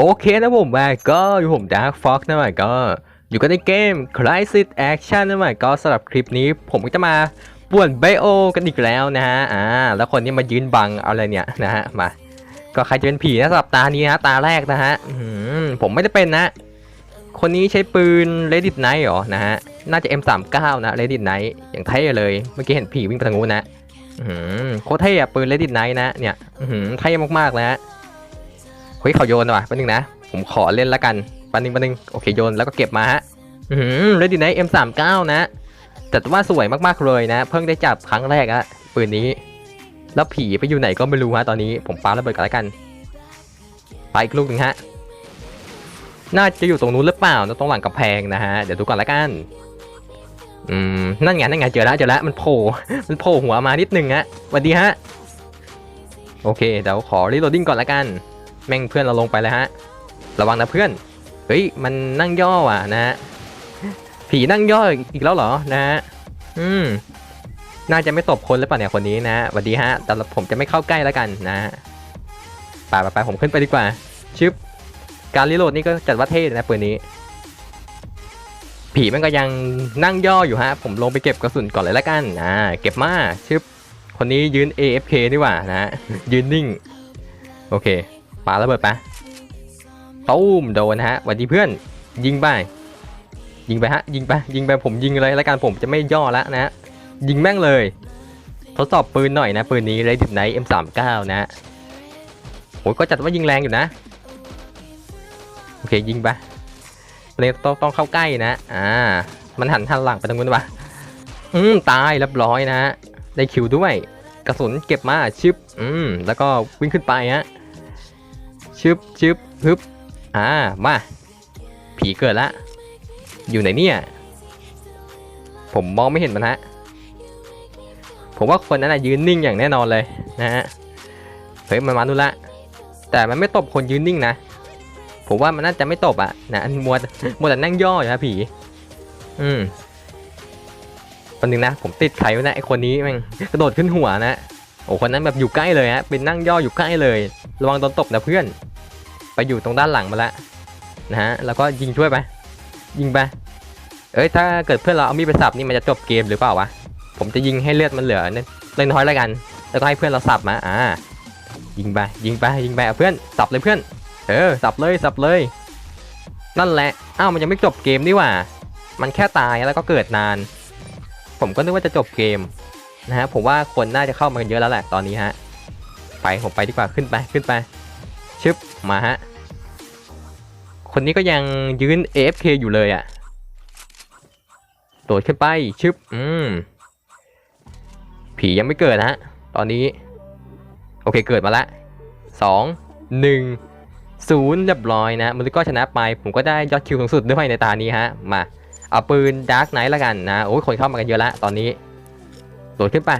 โอเคนะผมมาก็อยู่ผมดาร์ f ฟ็อกนะมาก็อยู่กันในเกม Crisis Action นะมาก็สำหรับคลิปนี้ผมก็จะมาป่วนไบโอกันอีกแล้วนะฮะอ่าแล้วคนนี้มายืนบังอะไรเนี่ยนะฮะมา ก็ใครจะเป็นผีนะสำหรับตานี้นะตาแรกนะฮะผมไม่ได้เป็นนะ คนนี้ใช้ปืน Reddit Knight หรอนะฮะน่าจะ M39 นะ Reddit Knight อย่างเท่เลยเมื่อกี้เห็นผีวิ่งไปทางนู้นนะโคตรเท่อะปืน Reddit Knight นะเนี่ยหือเท่มากๆเลยฮะ เฮ้ยเขาโยนว่ะแป๊บนึงนะ ผมขอเล่นละกันแป๊บนึงแป๊บนึงโอเคโยนแล้วก็เก็บมาฮะอืมเรดิไนท์ M39 นะแต่ว่าสวยมากๆเลยนะ เพิ่งได้จับครั้งแรกอะปืนนี้ แล้วผีไปอยู่ไหนก็ไม่รู้ฮะตอนนี้ผมปาระเบิดกันแล้วกัน ไปอีกลูกหนึ่งฮะน่าจะอยู่ตรงนู้นหรือเปล่านะตรงหลังกำแพงนะฮะ เดี๋ยวดูก่อนละกัน อืม นั่นไง นั่นไง เจอแล้ว เจอแล้ว มันโผล่ มันโผล่หัวมานิดนึงฮะสวัสดีฮะ โอเค เดี๋ยวขอรีโหลดดิ้งก่อนละกัน แม่งเพื่อนเราลงไปแล้วฮะ ระวังนะเพื่อน เฮ้ย มันนั่งย่อว่ะนะฮะ ผีนั่งย่ออีกแล้วเหรอนะฮะ อืม น่าจะไม่ตบคนหรือเปล่าเนี่ยคนนี้นะสวัสดีฮะ แต่ผมจะไม่เข้าใกล้แล้วกันนะฮะปไปไปผมขึ้นไปดีกว่า ชึบ การรีโหลดนี่ก็จัดว่าเท่นะปืนนี้ ผีมันก็ยังนั่งย่ออยู่ฮะ ผมลงไปเก็บกระสุนก่อนเลยละกัน อ่า เก็บมา ชึบ คนนี้ยืน AFK ดีกว่านะยืนนิ่ง โอเค ปาระเบิดไปตู้มโดนฮะหวัสดีเพื่อน ยิงไป ยิงไปฮะ ยิงไป ยิงไป ผมยิงเลยแล้วกันผมจะไม่ย่อแล้วนะ ยิงแม่งเลย ทดสอบปืนหน่อยนะ ปืนนี้ไรดิบไน M39 นะโอ้ยก็จัดว่ายิงแรงอยู่นะ โอเค ยิงไปเลยต้องต้องเข้าใกล้นะ อ่า มันหันหันหลังไปทางนู้นปะอืม ตายเรียบร้อยนะ ได้คิวด้วย กระสุนเก็บมาชึบอืม แล้วก็วิ่งขึ้นไปฮะ ชึบชึบฮึบอ่ามา ผีเกิดละ อยู่ไหนเนี่ย ผมมองไม่เห็นมันฮะ ผมว่าคนนั้นนะยืนนิ่งอย่างแน่นอนเลยนะฮะ เฮ้ยมันมาดูละ แต่มันไม่ตบคนยืนนิ่งนะ ผมว่ามันน่าจะไม่ตบอะนะมัวมัวแต่นั่งย่ออยู่นะผี อืมคนหนึ่งนะ ผมติดใครไว้นะไอคนนี้แม่งกระโดดขึ้นหัวนะ โอ้คนนั้นแบบอยู่ใกล้เลยฮะ เป็นนั่งย่ออยู่ใกล้เลย ระวังโดนตบนะเพื่อน ไปอยู่ตรงด้านหลังมาแล้วนะฮะแล้วก็ยิงช่วยไป ยิงไปเอ้ยถ้าเกิดเพื่อนเราเอามีดไปสับนี่มันจะจบเกมหรือเปล่าวะผมจะยิงให้เลือดมันเหลือเล็กน้อยแล้วกัน แล้วก็ให้เพื่อนเราสับมาอ่ายิงไปยิงไปยิงไปเอาเพื่อนสับเลยเพื่อน เออสับเลยสับเลย นั่นแหละอ้าวมันยังไม่จบเกมนี่หว่า มันแค่ตายแล้วก็เกิดนาน ผมก็นึกว่าจะจบเกมนะฮะผมว่าคนน่าจะเข้ามากันเยอะแล้วแหละตอนนี้ฮะไปผมไปดีกว่าขึ้นไปขึ้นไป ชึบมาฮะ คนนี้ก็ยังยืน AFK อยู่เลยอะ่ะ โดดขึ้นไป ชึบ อืม ผียังไม่เกิดนะฮะ ตอนนี้ โอเคเกิดมาละสองหนึ่งศูนย์เรียบร้อยนะมันก็ชนะไป ผมก็ได้ยอดคิวสูงสุดด้วยในตานี้ฮะ มา เอาปืนดาร์กไนท์ละกันนะ โอ้ยคนเข้ามากันเยอะละตอนนี้ โดดขึ้นไป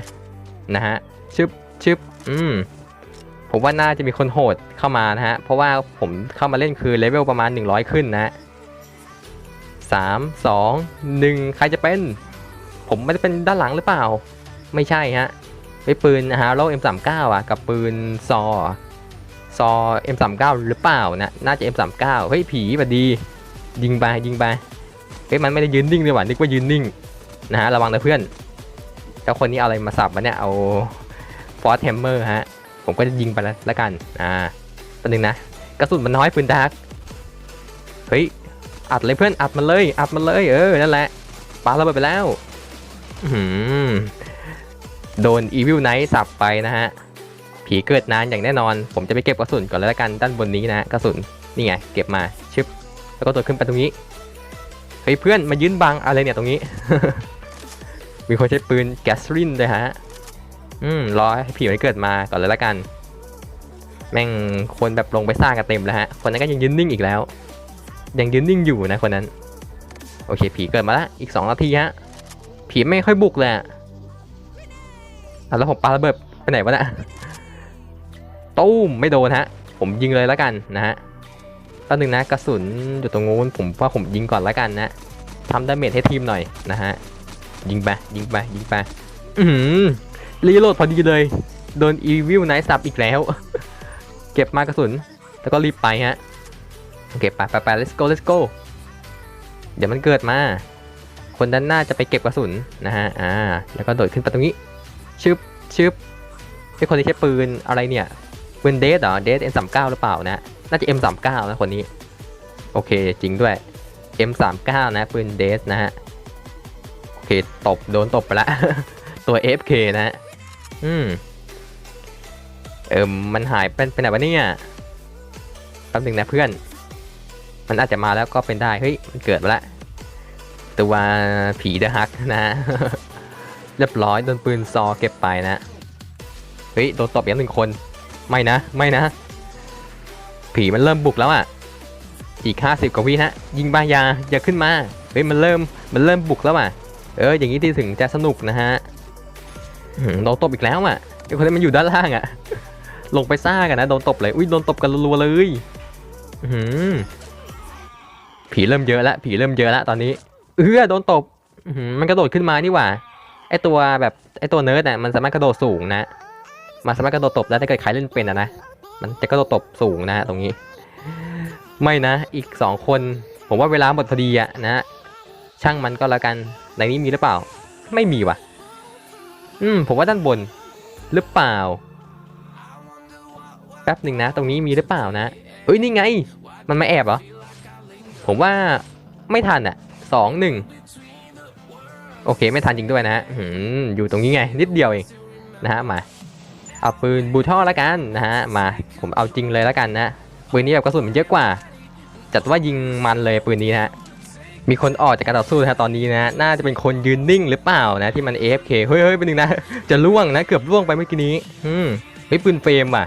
นะฮะ ชึบชึบอืม ผมว่าน่าจะมีคนโหดเข้ามานะฮะ เพราะว่าผมเข้ามาเล่นคือเลเวลประมาณ 100 ขึ้นนะสามสองหนึ่งใครจะเป็น ผมไม่ได้เป็นด้านหลังหรือเปล่า ไม่ใช่ฮะไอปืนฮาร์โร่ M39 อะ กับปืนซอซอ M39 หรือเปล่านะ น่าจะ M39 เฮ้ยผีบัดดี ยิงไปยิงไปเฮ้ยมันไม่ได้ยืนนิ่งเลยว่ะนึกว่ายืนนิ่งนะฮะระวังนะเพื่อนแล้วคนนี้เอาอะไรมาสับมาเนี่ยเอาฟอร์ h แฮมเมอร์ฮะ ผมก็จะยิงไปแล้วละกัน อ่าตัวหนึ่งนะ กระสุนมันน้อยปืนดาร์กเฮ้ย อัดเลยเพื่อน อัดมันเลย อัดมันเลย เออ นั่นแหละปาระเบิดไปแล้ว อื้อหือโดนอีวิลไนท์สับไปนะฮะ ผีเกิดนานอย่างแน่นอน ผมจะไปเก็บกระสุนก่อนเลยละกันด้านบนนี้นะกระสุน นี่ไง เก็บมา ชึบ แล้วก็ตัวขึ้นไปตรงนี้ เฮ้ยเพื่อนมายืนบังอะไรเนี่ยตรงนี้ มีคนใช้ปืนแก๊สลินเลยฮะ อืมรอให้ผีมันเกิดมาก่อนเลยละกัน แม่งคนแบบลงไปสร้างกันเต็มแล้วฮะ คนนั้นก็ยังยืนนิ่งอีกแล้ว ยังยืนนิ่งอยู่นะคนนั้น โอเค ผีเกิดมาล้วอีกสองนาทีฮะ ผีไม่ค่อยบุกเลยอะแล้วผมปาระเบิดไปไหนวะนะี่ยตู้มไม่โดนฮะ ผมยิงเลยล้วกันนะฮะตอนหนึ่งนะกระสุนอยู่ตรงนู้นผมว่าผมยิงก่อนล้วกันนะทำดาเมจให้ทีมหน่อยนะฮะยิงไปยิงไปยิงไปอือหือ รีโหลดพอดีเลย โดนอีวิลไนท์ซับอีกแล้ว เก็บมากระสุน แล้วก็รีบไปฮะ โอเค ไปไปไป let's go let's go เดี๋ยวมันเกิดมา คนด้านหน้าจะไปเก็บกระสุนนะฮะ อ่า แล้วก็โดดขึ้นไปตรงนี้ ชึบชึบเป็นคนที่ใช้ปืนอะไรเนี่ย ปืนเดสเหรอ เดส M39 หรือเปล่านะ น่าจะ M39 นะคนนี้ โอเค จริงด้วย M39 นะ ปืนเดสนะฮะ โอเค ตบ โดนตบไปละ ตัว FK นะฮะ อืม เอิมมันหายเป็นเป็นไหนวะเนี่ยแป๊บหนึงนะเพื่อน มันอาจจะมาแล้วก็เป็นได้ เฮ้ย มันเกิดมาละ ตัวผีเดอะฮักนะเรียบร้อยโดนปืนซอเก็บไปนะ เฮ้ย โดนตบอีกหนึ่งคน ไม่นะ ไม่นะ ผีมันเริ่มบุกแล้วอะ อีก50กว่าวิฮะ ยิงบายาอย่าขึ้นมา เฮ้ย มันเริ่ม มันเริ่มบุกแล้วอะ เออ อย่างนี้ที่ถึงจะสนุกนะฮะ โดนตบอีกแล้วอะไอคนนี้มันอยู่ด้านล่างอะ ลงไปซ่ากันนะโดนตบเลยอุ้ยโดนตบกันรัวๆเลยหือผีเริ่มเยอะแล้วผีเริ่มเยอะแล้วตอนนี้ เออโดนตบมันกระโดดขึ้นมานี่หว่าไอตัวแบบไอตัวเนิร์ดน่ะมันสามารถกระโดดสูงนะมันสามารถกระโดดตบได้ถ้าเกิดใครเล่นเป็นอะนะมันจะกระโดดตบสูงนะตรงนี้ ไม่นะ อีกสองคน ผมว่าเวลาหมดพอดีอะนะ ช่างมันก็แล้วกันในนี้มีหรือเปล่า ไม่มีว่ะ อืมผมว่าด้านบนหรือเปล่า แป๊บหนึ่งนะ ตรงนี้มีหรือเปล่านะเอ้ยนี่ไง มันมาแอบเหรอ ผมว่าไม่ทันอะสองหนึ่งโอเคไม่ทันจริงด้วยนะฮะหืมอยู่ตรงนี้ไง นิดเดียวเองนะฮะมาเอาปืนบูท่อแล้วกันนะฮะมาผมเอาจริงเลยแล้วกันนะปืนนี้แบบกระสุนมันเยอะกว่า จัดว่ายิงมันเลยปืนนี้นะฮะ มีคนออกจากการต่อสู้นะตอนนี้นะน่าจะเป็นคนยืนนิ่งหรือเปล่านะที่มัน AFK เฮ้ยเฮ้ยเป็นหนึ่งนะ จะล่วงนะ เกือบล่วงไปเมื่อกี้นี้ อืมเฮ้ปืนเฟรมว่ะ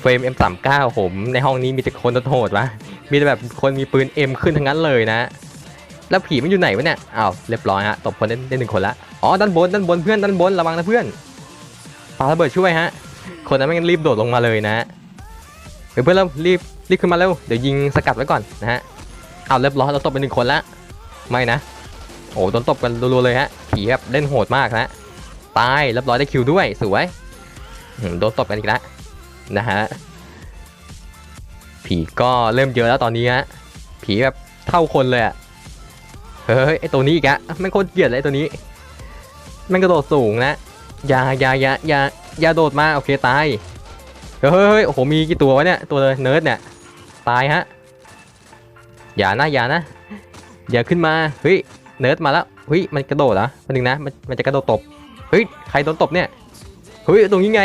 เฟรม M39 ผมในห้องนี้มีแต่คนโหดวะมีแต่แบบคนมีปืน M ขึ้นทั้งนั้นเลยนะ แล้วผีมันอยู่ไหนวะเนี่ยอ้าวเรียบร้อยฮะตบคนได้ได้หนึ่งคนละอ๋อด้านบนด้านบนเพื่อนด้านบนระวังนะเพื่อนปาระเบิดช่วยฮะ คนนั้นไม่งั้นรีบโดดลงมาเลยนะเฮ้เพื่อนเรารีบรีบขึ้นมาเร็วเดี๋ยวยิงสกัดไว้ก่อนนะฮะ เอาเรียบร้อยเราตบไปหนึ่งคนละไม่นะ โอ้โดนตบกันรัวๆเลยฮะผีแบบเล่นโหดมากนะตายเรียบร้อยได้คิวด้วยสวยโดนตบกันอีกแล้วนะฮะผีก็เริ่มเยอะแล้วตอนนี้ฮะผีแบบเท่าคนเลยอะเฮ้ยไอตัวนี้อีกอะแมันโคตรเกลียดเลยตัวนี้ มันกระโดดสูงนะอย่าอย่าอย่าอย่าอย่าโดดมาโอเคตายเฮ้ยเฮ้ยเฮ้ยโอ้โหมีกี่ตัววะเนี่ยตัวเนิร์ดเนี่ยตายฮะ อย่านะอย่านะอย่าขึ้นมาเฮ้ยเนิร์ดมาแล้วเฮ้ยมันกระโดดเหรอมันนึงนะมันมันจะกระโดดตบเฮ้ยใครโดนตบเนี่ยเฮ้ยตรงนี้ไง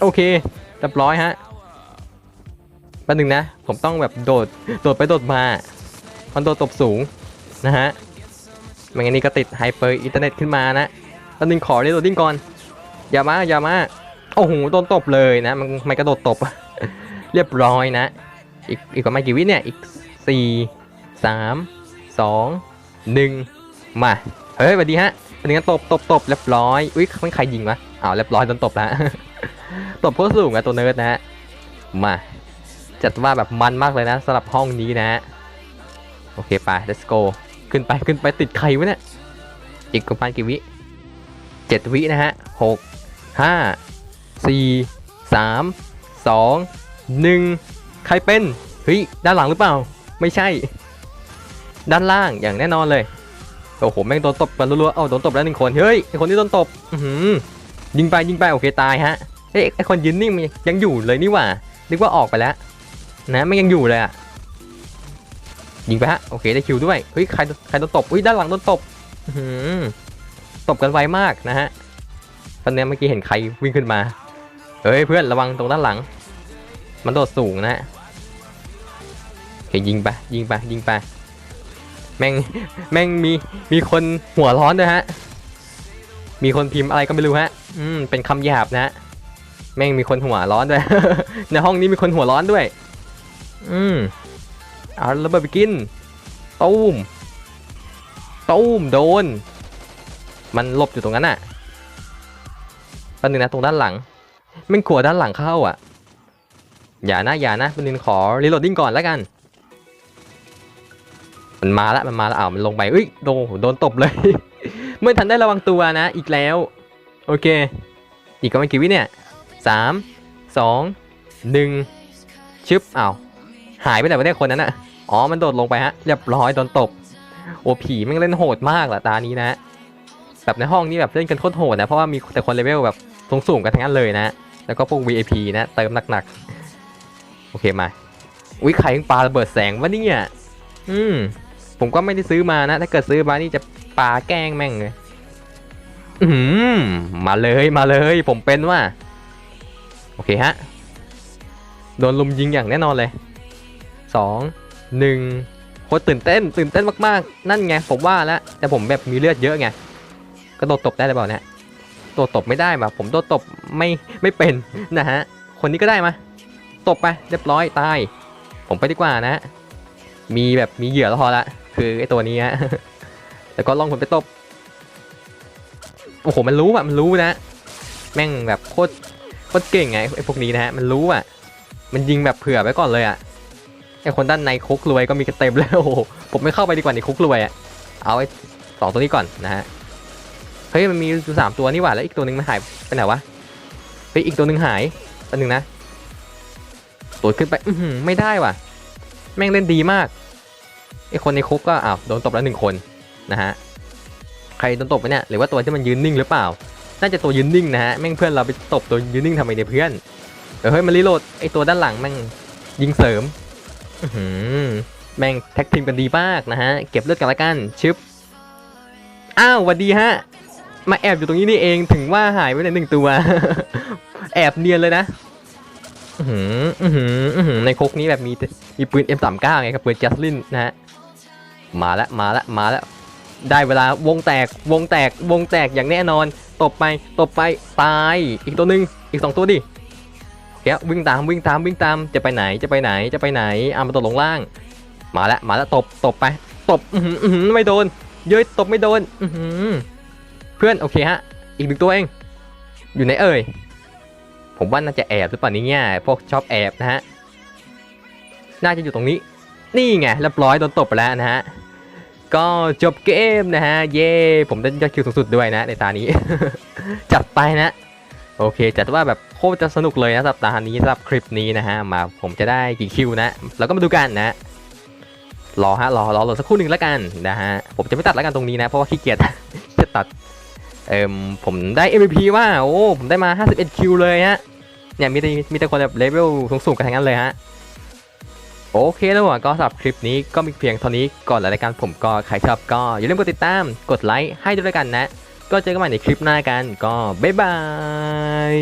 โอเคเรียบร้อยฮะแป๊บนึงนะ ผมต้องแบบโดดโดดไปโดดมามันโดดตบสูงนะฮะไม่งั้นนี่ก็ติดไฮเปอร์อินเทอร์เน็ตขึ้นมานะแป๊บนึงขอเรียโดดดิ้งก่อนอย่ามาอย่ามาโอ้โหโดนตบเลยนะมันมันกระโดดตบเรียบร้อยนะ อีกอีกประมาณกี่วิเนี่ยอีก สี่สามสองหนึ่งมา เฮ้ยสวัสดีฮะเป็นงั้นตบตบตบเรียบร้อย อุ้ยมันใครยิงวะอ้าวเรียบร้อยโดนตบแล้วตบโคตรสูงอะตัวเนิร์ดนะฮะ มา จัดว่าแบบมันมากเลยนะสำหรับห้องนี้นะฮะ โอเคไป let's go ขึ้นไปขึ้นไปติดใครวะเนี่ย อีกประมาณกี่วิเจ็ดวินะฮะหกห้าสี่สามสองหนึ่งใครเป็น เฮ้ย ด้านหลังหรือเปล่า ไม่ใช่ ด้านล่างอย่างแน่นอนเลยโอ้โหแม่งโดนตบกันรัวๆเอ้าโดนตบแล้วหนึ่งคนเฮ้ยไอคนที่โดนตบอือหือยิงไปยิงไปโอเคตายฮะเฮ้ไอคนยืนนิ่งยังอยู่เลยนี่หว่านึกว่าออกไปแล้ว นะไมันยังอยู่เลยอะยิงไปฮะโอเคได้คิวด้วยเฮ้ยใครใครโดนตบอุ้ยด้านหลังโดนตบอื้อหือตบกันไวมากนะฮะตอนนี้เมื่อกี้เห็นใครวิ่งขึ้นมาเฮ้ยเพื่อนระวังตรงด้านหลัง มันโดดสูงนะฮะ ยิงไปยิงไปยิงไปแม่งแม่งมีมีคนหัวร้อนด้วยฮะ มีคนพิมพ์อะไรก็ไม่รู้ฮะ อืมเป็นคำหยาบนะฮะแม่งมีคนหัวร้อนด้วย ในห้องนี้มีคนหัวร้อนด้วย อืมเอาระเบิดไปกินตูมตูมโดน มันหลบอยู่ตรงนั้นน่ะปนนึงนะตรงด้านหลังแมันขัวด้านหลังเข้าอะ อย่านะอย่านะแปันนึงขอรีโหลดดิ้งก่อนแล้วกัน มันมาแล้วมันมาแล้วอ้าวมันลงไปเอ้ยโดนโดนตบเลยเมื่อทันได้ระวังตัวนะ อีกแล้ว โอเค อีกก็ไม่กี่วิเนี่ยสามสองหนึ่งชึบอ้าวหายไปไหนวะเนี่คนนั้นอะอ๋อมันโดดลงไปฮะเรียบร้อยโดนตบโอ้ผีแม่งเล่นโหดมากละตานี้นะแบบในห้องนี้แบบเล่นกันโคตรโหดนะเพราะว่ามีแต่คนเลเวลแบบสูงๆกันทั้งนั้นเลยนะ แล้วก็พวก VIP นะเติมหนักๆโอเคมาอุ้ยใครยังปาระเบิดแสงวะเนี่ยอืม ผมก็ไม่ได้ซื้อมานะ ถ้าเกิดซื้อมานี่จะปาแกล้งแม่งเลยอืมมาเลยมาเลย ผมเป็นว่า โอเคฮะ โดนลุมยิงอย่างแน่นอนเลยสองหนึ่งโคตรตื่นเต้น ตื่นเต้นมากๆ นั่นไงผมว่าแล้วแต่ผมแบบมีเลือดเยอะไงก็โดนตบได้หรือเปล่าเนี่ยโดนตบไม่ได้แบบผมโดนตบไม่ไม่เป็นนะฮะ คนนี้ก็ได้มา ตบไปเรียบร้อยตาย ผมไปดีกว่านะ มีแบบมีเหยื่อแล้วพอละ คือไอตัวนี้ฮะแล้วก็ลองผมไปตบ โอ้โห มันรู้อะมันรู้นะ แม่งแบบโคตรโคตรเก่งไงไอพวกนี้นะฮะ มันรู้อะมันยิงแบบเผื่อไว้ก่อนเลยอะไอคนด้านในคุกรวยก็มีกันเต็มแล้ว โอ้โห ผมไม่เข้าไปดีกว่าในคุกรวยอะเอาไอสองตัวนี้ก่อนนะฮะ เฮ้ย มันมีอยู่สามตัวนี่หว่า แล้วอีกตัวหนึ่งมันหายไปไหนวะ เฮ้ย อีกตัวหนึ่งหายตัวหนึ่งนะตัวขึ้นไป อืไม่ได้ว่ะ แม่งเล่นดีมากไอคนในคุกก็อ้าวโดนตบแล้วหนึ่งคนนะฮะใครโดนตบไปเนี่ยหรือว่าตัวที่มันยืนนิ่งหรือเปล่า น่าจะตัวยืนนิ่งนะฮะแม่งเพื่อนเราไปตบตัวยืนนิ่งทำไมเนี่ยเพื่อนเดี๋ยวเฮ้ยมันรีโหลดไอตัวด้านหลังแม่งยิงเสริมอืแม่งแท็กทีมกันดีมากนะฮะเก็บเลือดกันละกันชึบอ้าวหวัดดีฮะมาแอบอยู่ตรงนี้นี่เองถึงว่าหายไปในหนึ่งตัว แอบเนียนเลยนะ หืออือหืออือหือในคุกนี้แบบมีมีปืน M39 ไงครับปืนจัสลินนะฮะ มาแล้วมาแล้วมาแล้วได้เวลาวงแตกวงแตกวงแตกอย่างแน่นอน ตบไปตบไปตายอีกตัวหนึ่งอีกสองตัวดิแกวิ่งตามวิ่งตามวิ่งตามจะไปไหนจะไปไหนจะไปไหนอะมาตกลงล่าง มาแล้วมาแล้วตบตบไป ตบอื้อหือไม่โดน เย้ยตบไม่โดน อือหือเพื่อนโอเคฮะ อีกหนึ่งตัวเอง อยู่ไหนเอ่ย ผมว่าน่าจะแอบหรือเปล่านี่เนี่ยพวกชอบแอบนะฮะ น่าจะอยู่ตรงนี้ นี่ไงเรียบร้อยโดนตบไปแล้วนะฮะ ก็จบเกมนะฮะ เย่ผมได้ยอดคิวสูงสุดด้วยนะ ในตานี้ จัดไปนะ โอเค จัดว่าแบบโคตรจะสนุกเลยนะสำหรับตานี้สำหรับคลิปนี้นะฮะ มาผมจะได้กี่คิวนะ แล้วก็มาดูกันนะ รอฮะ รอรอรอสักครู่หนึ่งแล้วกันนะฮะ ผมจะไม่ตัดแล้วกันตรงนี้นะ เพราะว่าขี้เกียจจะตัด เอ่มผมได้ MVP ว่า โอ้ ผมได้มา 51 คิวเลยฮะ เนี่ยมีแต่มีแต่คนแบบเลเวลสูงๆกันทั้งนั้นเลยฮะ โอเคแล้วอะก็สำหรับคลิปนี้ก็มีเพียงเท่านี้ก่อนแล้วรายการผมก็ใครชอบก็อย่าลืมกดติดตาม กดไลค์ให้ด้วยกันนะ ก็เจอกันใหม่ในคลิปหน้ากันก็บ๊ายบาย